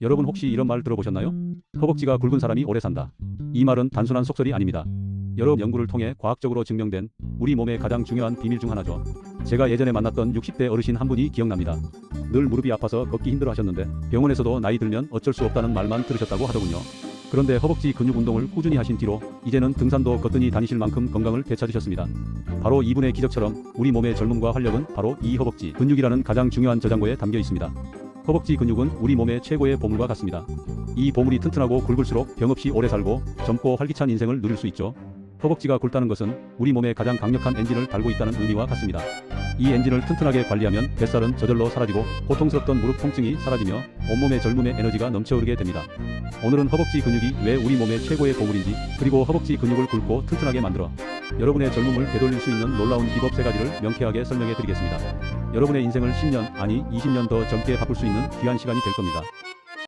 여러분 혹시 이런 말 들어보셨나요? 허벅지가 굵은 사람이 오래 산다. 이 말은 단순한 속설이 아닙니다. 여러 연구를 통해 과학적으로 증명된 우리 몸의 가장 중요한 비밀 중 하나죠. 제가 예전에 만났던 60대 어르신 한 분이 기억납니다. 늘 무릎이 아파서 걷기 힘들어 하셨는데 병원에서도 나이 들면 어쩔 수 없다는 말만 들으셨다고 하더군요. 그런데 허벅지 근육 운동을 꾸준히 하신 뒤로 이제는 등산도 거뜬히 다니실 만큼 건강을 되찾으셨습니다. 바로 이분의 기적처럼 우리 몸의 젊음과 활력은 바로 이 허벅지 근육이라는 가장 중요한 저장고에 담겨 있습니다. 허벅지 근육은 우리 몸의 최고의 보물과 같습니다. 이 보물이 튼튼하고 굵을수록 병 없이 오래 살고 젊고 활기찬 인생을 누릴 수 있죠. 허벅지가 굵다는 것은 우리 몸에 가장 강력한 엔진을 달고 있다는 의미와 같습니다. 이 엔진을 튼튼하게 관리하면 뱃살은 저절로 사라지고 고통스럽던 무릎 통증이 사라지며 온몸의 젊음의 에너지가 넘쳐흐르게 됩니다. 오늘은 허벅지 근육이 왜 우리 몸의 최고의 보물인지 그리고 허벅지 근육을 굵고 튼튼하게 만들어 여러분의 젊음을 되돌릴 수 있는 놀라운 비법 세 가지를 명쾌하게 설명해 드리겠습니다. 여러분의 인생을 10년 아니 20년 더 젊게 바꿀 수 있는 귀한 시간이 될 겁니다.